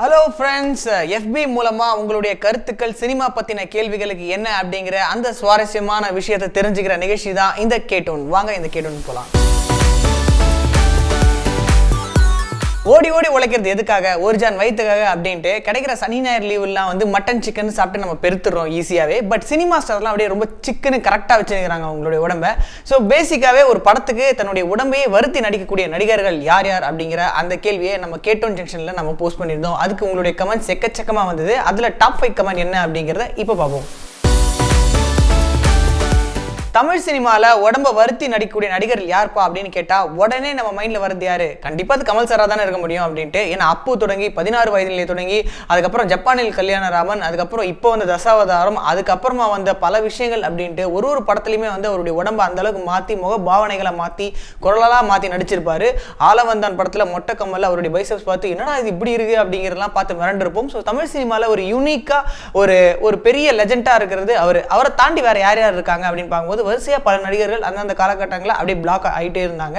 Hello friends எஃபி மூலமாக உங்களுடைய கருத்துக்கள் சினிமா பற்றின கேள்விகளுக்கு என்ன அப்படிங்கிற அந்த சுவாரஸ்யமான விஷயத்தை தெரிஞ்சுக்கிற நிகழ்ச்சி தான் இந்த கேட்டோன் வாங்க இந்த கேட்டோன் போகலாம் ஓடி ஓடி உழைக்கிறது. எதுக்காக? ஒரு ஜான் வயிற்றுக்காக அப்படின்ட்டு கிடைக்கிற சனி ஞாயிறு லீவுலாம் வந்து மட்டன் சிக்கன் சாப்பிட்டு நம்ம பெருத்துறோம் ஈஸியாகவே பட் சினிமா ஸ்டார்லாம் அப்படியே ரொம்ப சிக்கனு கரெக்டாக வச்சுருக்கிறாங்க அவங்களுடைய உடம்பை. ஸோ பேசிக்காகவே ஒரு படத்துக்கு தன்னுடைய உடம்பையே வருத்தி நடிக்கக்கூடிய நடிகர்கள் யார் யார் அப்படிங்கிற அந்த கேள்வியை நம்ம கேட்டோன் ஜங்ஷனில் நம்ம போஸ்ட் பண்ணியிருந்தோம். அதுக்கு உங்களுடைய கமெண்ட்ஸ் எக்கச்சக்கமாக வந்தது. அதில் டாப் ஃபைவ் கமெண்ட் என்ன அப்படிங்கிறத இப்போ பார்ப்போம். தமிழ் சினிமாவில் உடம்ப வருத்தி நடிக்கக்கூடிய நடிகர்கள் யார்ப்பா அப்படின்னு கேட்டால் உடனே நம்ம மைண்டில் வருது யாரு? கண்டிப்பாக அது கமல் சாராக தானே இருக்க முடியும் அப்படின்ட்டு. ஏன்னா அப்பு தொடங்கி பதினாறு வயதிலே தொடங்கி அதுக்கப்புறம் ஜப்பானில் கல்யாணராமன் அதுக்கப்புறம் இப்போ வந்த தசாவதாரம் அதுக்கப்புறமா வந்த பல விஷயங்கள் அப்படின்ட்டு ஒரு ஒரு படத்துலையுமே வந்து அவருடைய உடம்பை அந்த அளவுக்கு மாற்றி முக பாவனைகளை மாற்றி குரலாக மாற்றி நடிச்சிருப்பாரு. ஆலவந்தான் படத்தில் மொட்டை கம்மலில் அவருடைய பைசப்ஸ் பார்த்து என்னடா இது இப்படி இருக்கு? அப்படிங்கிறதெல்லாம் பார்த்து மிரண்டிருப்போம். ஸோ தமிழ் சினிமாவில் ஒரு யூனிக்காக ஒரு ஒரு பெரிய லெஜெண்டாக இருக்கிறது அவர். அவரை தாண்டி வேறு யார் யார் இருக்காங்க அப்படின்னு பார்க்கும்போது வரிசையாக பல நடிகர்கள் அந்தந்த காலகட்டங்களில் அப்படியே பிளாக் ஆகிட்டே இருந்தாங்க.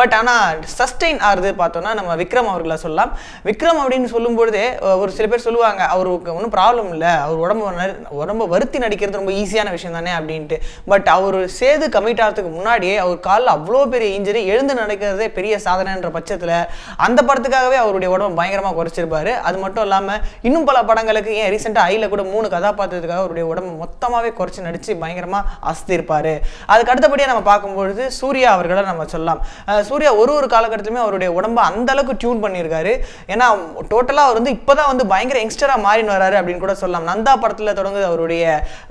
பட் ஆனால் சஸ்டெயின் ஆகுது பார்த்தோன்னா நம்ம விக்ரம் அவர்களை சொல்லலாம். விக்ரம் அப்படின்னு சொல்லும்பொழுதே ஒரு சில பேர் சொல்லுவாங்க அவருக்கு ஒன்றும் ப்ராப்ளம் இல்லை. அவர் உடம்பு உடம்பு உடம்ப வருத்தி நடிக்கிறது ரொம்ப ஈஸியான விஷயம் தானே அப்படின்ட்டு. பட் அவர் சேது கமிட் ஆகிறதுக்கு முன்னாடியே அவர் காலில் அவ்வளோ பெரிய இன்ஜுரி எழுந்து நடக்கிறதே பெரிய சாதனைன்ற பட்சத்தில் அந்த படத்துக்காகவே அவருடைய உடம்பு பயங்கரமாக குறைச்சிருப்பாரு. அது மட்டும் இல்லாமல் இன்னும் பல படங்களுக்கு ஏன் ரீசெண்டாக ஐயில் கூட மூணு கதாபாத்திரத்துக்காக அவருடைய உடம்பு மொத்தமாகவே குறைச்சி நடித்து பயங்கரமாக இருப்பார் அதுக்கு அடுத்தபடியாக நம்ம பார்க்கும்பொழுது சூர்யா அவர்களை நம்ம சொல்லலாம். சூர்யா ஒரு ஒரு காலகட்டத்திலுமே அவருடைய உடம்பை அந்த அளவுக்கு டியூன் பண்ணியிருக்காரு. ஏன்னா டோட்டலாக அவர் வந்து இப்போதான் வந்து பயங்கர யங்ஸ்டராக மாறின்னு வராரு அப்படின்னு கூட சொல்லலாம். நந்தா படத்தில் தொடங்குது அவருடைய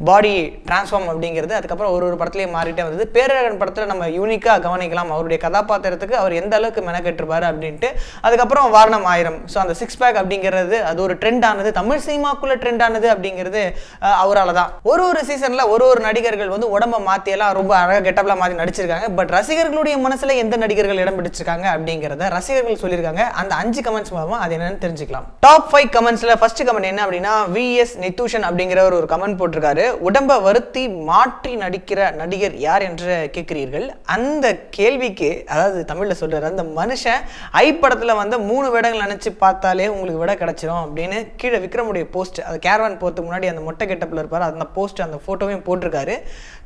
பாடி டிரான்ஸ்ஃபார்ம் அப்படிங்கிறது. அதுக்கப்புறம் ஒரு ஒரு படத்துலேயும் மாறிட்டே வந்தது. பேரழகன் படத்தில் நம்ம யூனிக்காக கவனிக்கலாம். அவருடைய கதாபாத்திரத்துக்கு அவர் எந்த அளவுக்கு மெனக்கெட்டிருப்பாரு அப்படின்ட்டு. அதுக்கப்புறம் வாரணம் ஆயிரம். ஸோ அந்த சிக்ஸ் பேக் அப்படிங்கிறது அது ஒரு ட்ரெண்ட் ஆனது. தமிழ் சினிமாக்குள்ள ட்ரெண்ட் ஆனது அப்படிங்கிறது அவரால் தான் ஒரு ஒரு சீசனில் ஒரு ஒரு நடிகர்கள் வந்து உடம்ப மாற்றி எல்லாம் ரொம்ப அழகாக கெட்டப்லாம் மாற்றி நடிச்சிருக்காங்க. பட் ரசிகர்களுடைய மனசில் எந்த நடிகர்கள் இடம் பிடிச்சிருக்காங்க அப்படிங்கிறத ரசிகர்கள் சொல்லியிருக்காங்க. அந்த அஞ்சு கமெண்ட்ஸ் மூலமாக அது என்னன்னு தெரிஞ்சுக்கலாம். டாப் ஃபைவ் கமெண்ட்ஸில் ஃபர்ஸ்ட் கமெண்ட் என்ன அப்படின்னா விஎஸ் நித்தூஷன் அப்படிங்கிறவர் ஒரு கமெண்ட் போட்டிருக்காரு. உடம்ப வருத்தி மாற்றி நடிக்கிற நடிகர் யார் என்று கேட்கிறீர்கள்? அந்த கேள்விக்கு அதாவது தமிழில் சொல்றாரு அந்த மனுஷன் ஐ படத்தில் வந்த மூணு வேடங்கள் நினச்சி பார்த்தாலே உங்களுக்கு விட கிடைச்சிரும் அப்படின்னு கீழே விக்ரமுடைய போஸ்ட் அது கேரவான் போகிறதுக்கு முன்னாடி அந்த மொட்டை கெட்டப்பில் இருப்பார். அந்த போஸ்ட் அந்த ஃபோட்டோவையும் போட்டிருக்காரு.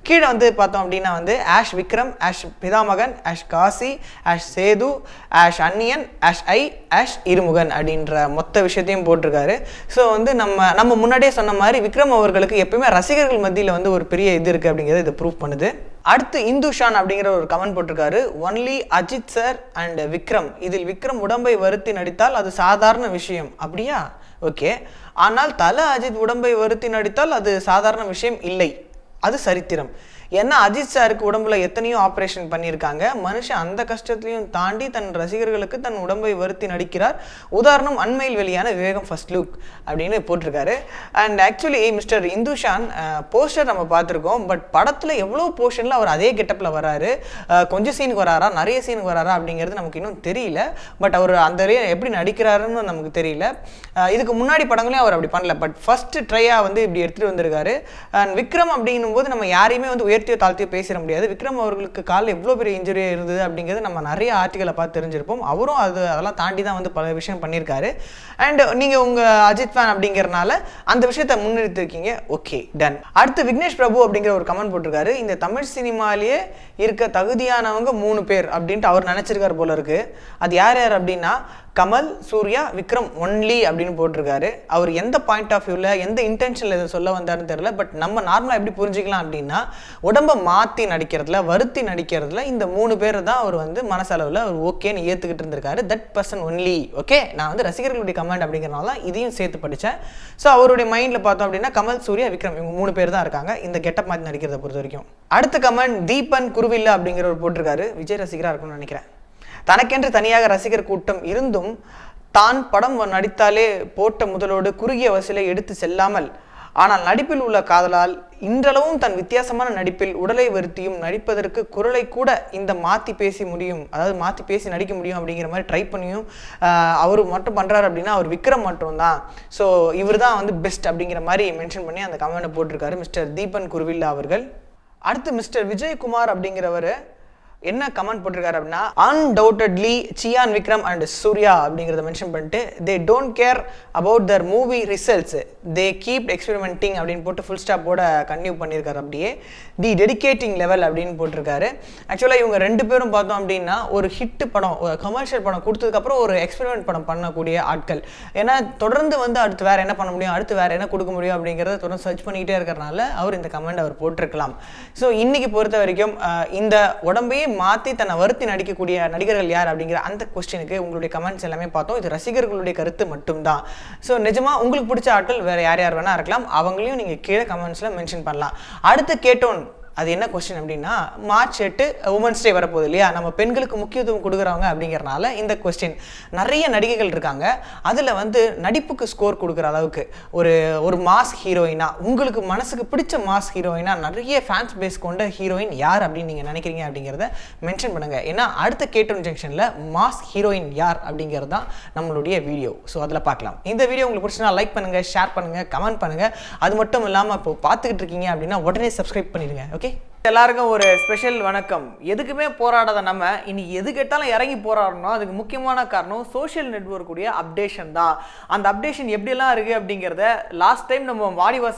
கீழே வந்து பார்த்தோம் அப்படின்னா வந்து hash Vikram hash Pithamagan hash Kasi hash Sethu hash Anniyan hash I hash Irumugan அப்படின்ற மொத்த விஷயத்தையும் போட்டிருக்காரு. ஸோ வந்து நம்ம நம்ம முன்னாடியே சொன்ன மாதிரி விக்ரம் அவர்களுக்கு எப்பயுமே ரசிகர்கள் மத்தியில் வந்து ஒரு பெரிய இது இருக்குது அப்படிங்கிறத இது ப்ரூவ் பண்ணுது. அடுத்து இந்துஷான் அப்படிங்கிற ஒரு கமெண்ட் போட்டிருக்காரு. Only Ajith sir and Vikram இதில் விக்ரம் உடம்பை வருத்தி நடித்தால் அது சாதாரண விஷயம். அப்படியா? ஓகே ஆனால் தல அஜித் உடம்பை வருத்தி நடித்தால் அது சாதாரண விஷயம் இல்லை. அது சரித்திரம். ஏன்னா அஜித் சாருக்கு உடம்புல எத்தனையோ ஆப்ரேஷன் பண்ணியிருக்காங்க. மனுஷன் அந்த கஷ்டத்தையும் தாண்டி தன் ரசிகர்களுக்கு தன் உடம்பை வருத்தி நடிக்கிறார். உதாரணம் அண்மையில் வெளியான விவேகம் ஃபர்ஸ்ட் லுக் அப்படின்னு போட்டிருக்காரு. அண்ட் ஆக்சுவலி மிஸ்டர் இந்துஷான் போஸ்டர் நம்ம பார்த்துருக்கோம். பட் படத்தில் எவ்வளோ போர்ஷனில் அவர் அதே கெட்டப்பில் வராரு. கொஞ்சம் சீனுக்கு வராரா நிறைய சீனுக்கு வராரா அப்படிங்கிறது நமக்கு இன்னும் தெரியல. பட் அவர் அந்த ரே- எப்படி நடிக்கிறாருன்னு நமக்கு தெரியல. இதுக்கு முன்னாடி படங்களையும் அவர் அப்படி பண்ணல. பட் ஃபர்ஸ்ட் ட்ரையாக வந்து இப்படி எடுத்துகிட்டு வந்திருக்காரு. அண்ட் விக்ரம் அப்படின்னும் போது நம்ம யாரையுமே வந்து உயர்த்தியோ தாழ்த்தியோ பேசிட முடியாது. விக்ரம் அவர்களுக்கு காலில் எவ்வளோ பெரிய இன்ஜுரி இருந்தது அப்படிங்கிறது நம்ம நிறைய ஆர்டிகளை பார்த்து தெரிஞ்சிருப்போம். அவரும் அது அதெல்லாம் தாண்டி தான் வந்து பல விஷயம் பண்ணியிருக்காரு. அண்ட் நீங்கள் உங்கள் அஜித் ஃபேன் அப்படிங்கிறனால அந்த விஷயத்தை முன்னிறுத்திருக்கீங்க. ஓகே டன் அடுத்து விக்னேஷ் பிரபு அப்படிங்கிற ஒரு கமெண்ட் போட்டிருக்காரு. இந்த தமிழ் சினிமாலேயே இருக்க தகுதியானவங்க மூணு பேர் அப்படின்ட்டு அவர் நினச்சிருக்காரு போல இருக்குது அது யார் யார் அப்படின்னா கமல் சூர்யா விக்ரம் ஒன்லி அப்படின்னு போட்டிருக்காரு. அவர் எந்த பாயிண்ட் ஆஃப் வியூவில் எந்த இன்டென்ஷனில் இதை சொல்ல வந்தாருன்னு தெரியல பட் நம்ம நார்மலாக எப்படி புரிஞ்சுக்கலாம் அப்படின்னா உடம்பை மாற்றி நடிக்கிறதுல வருத்தி நடிக்கிறதுல இந்த மூணு பேர் தான் அவர் வந்து மனசளவில் அவர் ஓகேன்னு ஏற்றுக்கிட்டு இருந்திருக்காரு. தட் பர்சன் ஒன்லி ஓகே நான் வந்து ரசிகர்களுடைய கமெண்ட் அப்படிங்கிறனால தான் இதையும் சேர்த்து படித்தேன். ஸோ அவருடைய மைண்டில் பார்த்தோம் அப்படின்னா கமல் சூர்யா விக்ரம் இவங்க மூணு பேர் தான் இருக்காங்க. இந்த கெட்டப் மாற்றி நடிக்கிறத பொறுத்த வரைக்கும் அடுத்த கமெண்ட் தீபன் குருவில்லா அப்படிங்கிறவர் போட்டிருக்காரு. விஜய் ரசிகராக இருக்கும்னு நினைக்கிறேன். தனக்கென்று தனியாக ரசிகர் கூட்டம் இருந்தும் தான் படம் நடித்தாலே போட்ட முதலோடு குறுகிய வசூலை எடுத்து செல்லாமல் ஆனால் நடிப்பில் உள்ள காதலால் இன்றளவும் தன் வித்தியாசமான நடிப்பில் உடலை வருத்தியும் நடிப்பதற்கு குரலை கூட இந்த மாற்றி பேசி முடியும் அதாவது மாற்றி பேசி நடிக்க முடியும் அப்படிங்கிற மாதிரி ட்ரை பண்ணியும் அவர் மட்டும் பண்ணுறாரு அப்படின்னா அவர் விக்ரம் மட்டும்தான். ஸோ இவர் தான் வந்து பெஸ்ட் அப்படிங்கிற மாதிரி மென்ஷன் பண்ணி அந்த கமெண்ட்டை போட்டிருக்காரு மிஸ்டர் தீபன் குருவில்லா அவர்கள். அடுத்து மிஸ்டர் விஜயகுமார் அப்படிங்கிறவர் என்ன கமெண்ட் போட்டிருக்காரு அப்படின்னா அன்டவுட்டட்லி சியான் விக்ரம் அண்ட் சூர்யா அப்படிங்கிறத மென்ஷன் பண்ணிட்டு they don't care about their movie results they keep experimenting அப்படின்னு போட்டு ஃபுல் ஸ்டாப்போட கன்டினியூ பண்ணியிருக்காரு அப்படியே. தி டெடிகேட்டிங் லெவல் அப்படின்னு போட்டிருக்காரு. ஆக்சுவலாக இவங்க ரெண்டு பேரும் பார்த்தோம் அப்படின்னா ஒரு ஹிட் படம் ஒரு கமர்ஷியல் படம் கொடுத்ததுக்கப்புறம் ஒரு எக்ஸ்பெரிமெண்ட் படம் பண்ணக்கூடிய ஆட்கள். ஏன்னா தொடர்ந்து வந்து அடுத்து வேற என்ன பண்ண முடியும் அடுத்து வேற என்ன கொடுக்க முடியும் அப்படிங்கிறத தொடர்ந்து சர்ச் பண்ணிக்கிட்டே இருக்கிறனால அவர் இந்த கமெண்ட் அவர் போட்டிருக்கலாம். ஸோ இன்னைக்கு பொறுத்த வரைக்கும் இந்த உடம்பையே மாற்றி தன்னை வருத்தி நடிக்கக்கூடிய நடிகர்கள் யார் அப்படிங்கிற அந்த கொஸ்டினுக்கு உங்களுடைய கமெண்ட்ஸ் எல்லாமே பார்த்தோம். இது ரசிகர்களுடைய கருத்து மட்டும்தான். ஸோ நிஜமா உங்களுக்கு பிடிச்ச ஆட்கள் வேற யார் யார் வேணா இருக்கலாம். அவங்களையும் நீங்கள் கீழே கமெண்ட்ஸில் மென்ஷன் பண்ணலாம். அடுத்து கேட்டோன் அது என்ன கொஸ்டின் அப்படின்னா மார்ச் எட்டு உமன்ஸ் டே வரப்போகுது இல்லையா? நம்ம பெண்களுக்கு முக்கியத்துவம் கொடுக்குறவங்க அப்படிங்கிறனால இந்த கொஸ்டின் நிறைய நடிகைகள் இருக்காங்க. அதில் வந்து நடிப்புக்கு ஸ்கோர் கொடுக்குற அளவுக்கு ஒரு ஒரு மாஸ் ஹீரோயினா உங்களுக்கு மனசுக்கு பிடிச்ச மாஸ் ஹீரோயினா நிறைய ஃபேன்ஸ் பேஸ் கொண்ட ஹீரோயின் யார் அப்படின்னு நீங்கள் நினைக்கிறீங்க அப்படிங்கிறத மென்ஷன் பண்ணுங்கள் ஏன்னா அடுத்த கேட்டோன் ஜங்ஷனில் மாஸ் ஹீரோயின் யார் அப்படிங்கிறது தான் நம்மளுடைய வீடியோ ஸோ அதில் பார்க்கலாம். இந்த வீடியோ உங்களுக்கு பிடிச்சினா லைக் பண்ணுங்கள் ஷேர் பண்ணுங்கள் கமெண்ட் பண்ணுங்கள் அது மட்டும் இல்லாமல் இப்போ பார்த்துக்கிட்டு இருக்கீங்க அப்படின்னா உடனே சப்ஸ்கிரைப் பண்ணிடுங்க ஓகே எல்லாருக்கும் ஒரு ஸ்பெஷல் வணக்கம். எதுக்குமே போராடாத நம்ம இனி எது கேட்டாலும் இறங்கி போராடணும். அதுக்கு முக்கியமான காரணம் சோஷியல் நெட்ஒர்க்குடைய அப்டேஷன் தான். அந்த அப்டேஷன் எப்படிலாம் இருக்குது அப்படிங்கிறத லாஸ்ட் டைம் நம்ம வாடிவாசல்